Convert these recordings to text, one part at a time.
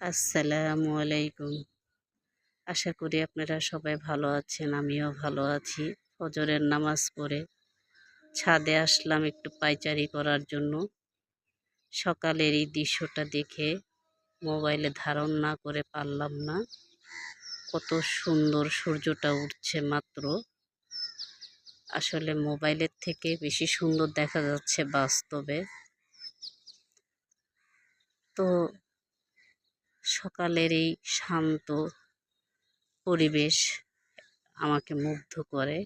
আসসালামু আলাইকুম। আশা করি আপনারা সবাই ভালো আছেন, আমিও ভালো আছি। ফজরের নামাজ পড়ে ছাদে আসলাম একটু পাইচারি করার জন্য। সকালের এই দৃশ্যটা দেখে মোবাইলে ধারণ না করে পারলাম না। কত সুন্দর সূর্যটা উঠছে মাত্র। আসলে মোবাইলের থেকে বেশি সুন্দর দেখা যাচ্ছে বাস্তবে। তো সকালের এই শান্ত পরিবেশ আমাকে মুগ্ধ করে।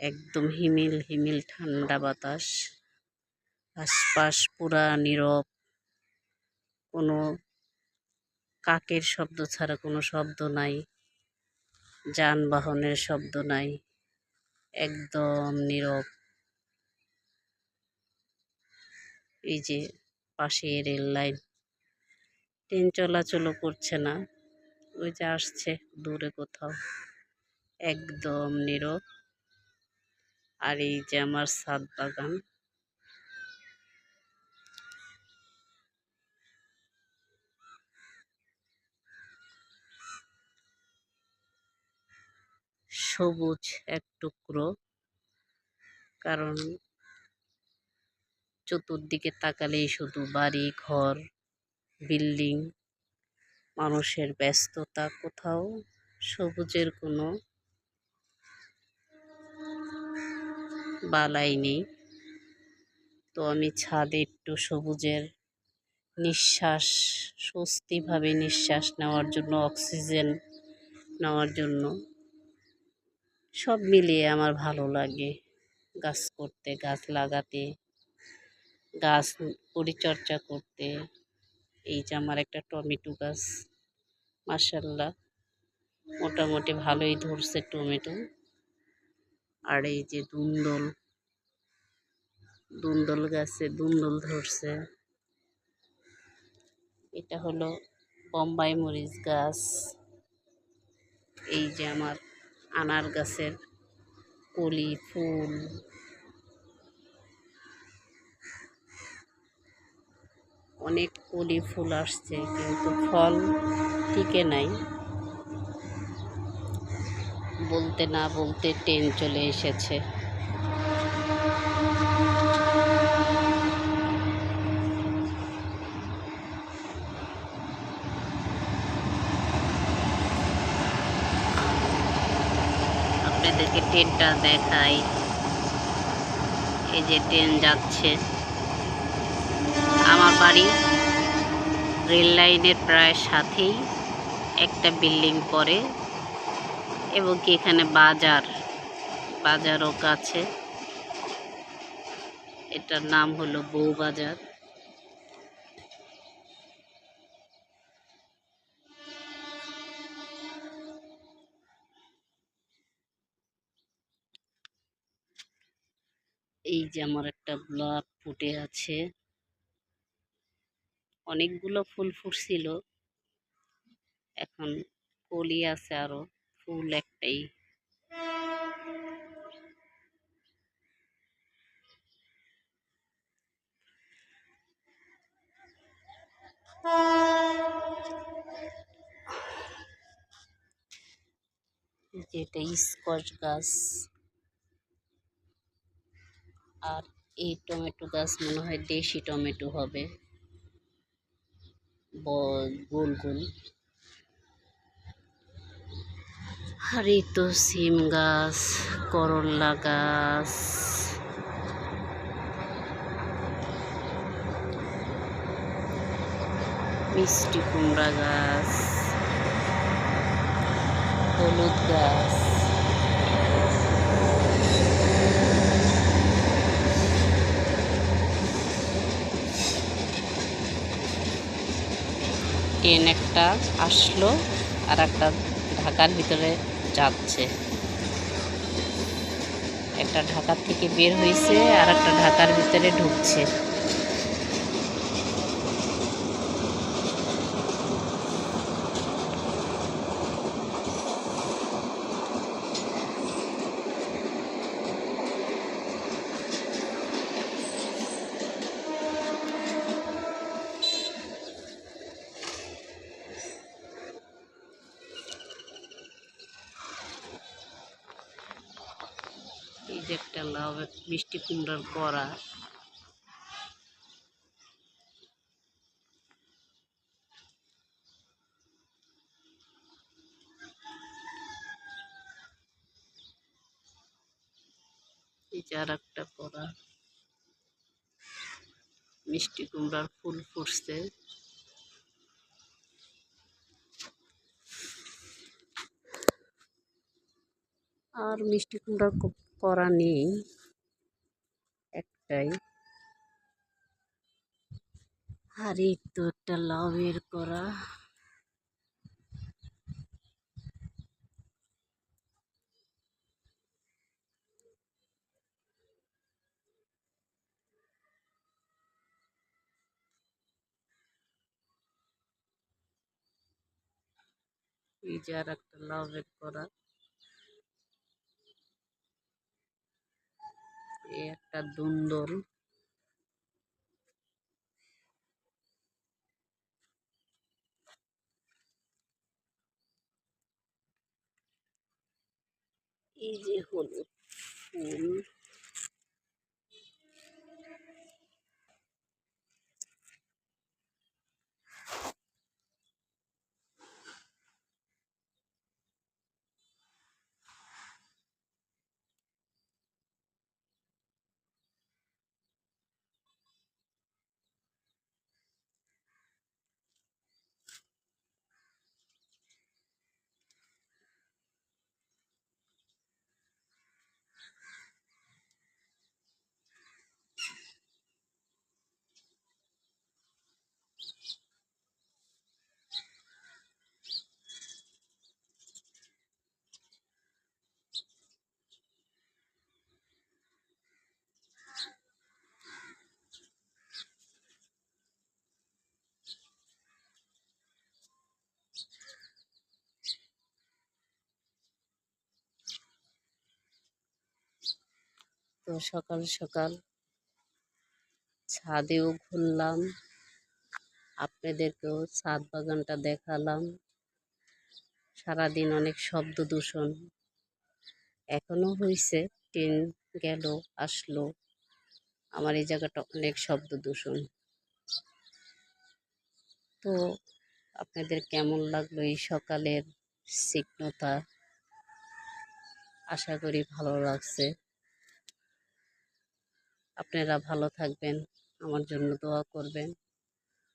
একদম হিমিল হিমিল ঠান্ডা বাতাস। আশপাশ পুরা নীরব। কোনো কাকের শব্দ ছাড়া কোনো শব্দ নাই। যানবাহনের শব্দ নাই। একদম নীরব। এই যে পাশে রেল লাইন ট্রেন চলাচলও করছে না। ওই যে আসছে দূরে কোথাও। একদম নীরব। আর এই যে আমার সাদ বাগান। সবুজ এক টুকরো। কারণ চতুর্দিকে তাকালেই শুধু বাড়ি, ঘর বিল্ডিং, মানুষের ব্যস্ততা কোথাও সবুজের কোনো বালাই নেই। তো আমি ছাদে একটু সবুজের নিঃশ্বাস, স্বস্তিভাবে নিঃশ্বাস নেওয়ার জন্য, অক্সিজেন নেওয়ার জন্য সব মিলিয়ে আমার ভালো লাগে। গাছ করতে, গাছ লাগাতে, গাছ পরিচর্যা করতে। এই যে আমার একটা টমেটো গাছ মার্শাল্লাহ মোটামুটি ভালোই ধরছে টমেটো। আর এই যে দুন্দল দুন্দল গাছে দুন্দল ধরছে। এটা হলো বম্বাই মরিচ গাছ। এই যে আমার আনার গাছের কলি, ফুল। অনেক কলি ফুল আসছে, কিন্তু ফল টিকে নাই। বলতে না বলতে ট্রেন চলে এসেছে। আপনাদেরকে ট্রেনটা দেখাই। এই যে ট্রেন যাচ্ছে। আমার বাড়ি। রেল লাইনের প্রায় সাথেই একটা বিল্ডিং পড়ে, এবং কি এখানে বাজার, বাজারও কাছে। এটার নাম হলো বউবাজার এই যে আমার একটা ব্লক ফুটে আছে। অনেকগুলো ফুল ফুটছিল। এখন কলি আছে আরও, ফুল একটাই। যেটা স্কচ গাছ। আর এই টমেটো গাছ মনে হয় দেশি টমেটো হবে। গোল গোল। আর এই তো সিম গাছ করল্লা গাছ। মিষ্টি কুমড়া গাছ। হলুদ গাছ। ট্রেন একটা আসলো আর একটা ঢাকার ভিতরে যাচ্ছে। একটা ঢাকার থেকে বের হয়েছে আর একটা ঢাকার ভিতরে ঢুকছে। লাউ মিষ্টি কুমড়ার করা আর একটা কড়া মিষ্টি কুমড়ার ফুল ফুটছে। আর মিষ্টি কুমড়ার ক- কড়া নেই। একটাই। আর এই তো একটা লাউয়ের করা। এই যে আর একটা লাউয়ের কড়া এই একটা দুন্দল। এই যে হলো ফুল। তো সকাল সকাল ছাদেও ঘুরলাম। আপনাদেরকেও ছাদ বাগানটা দেখালাম। সারাদিন অনেক শব্দ দূষণ। এখনও হয়েছে ট্রেন গেল, আসলো। আমার এই জায়গাটা অনেক শব্দ দূষণ। তো আপনাদের কেমন লাগল এই সকালের সিকনতা আশা করি ভালো লাগছে। আপনারা ভালো থাকবেন। আমার জন্য দোয়া করবেন।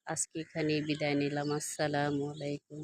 আজকে এখানেই বিদায় নিলাম। আসসালামু আলাইকুম।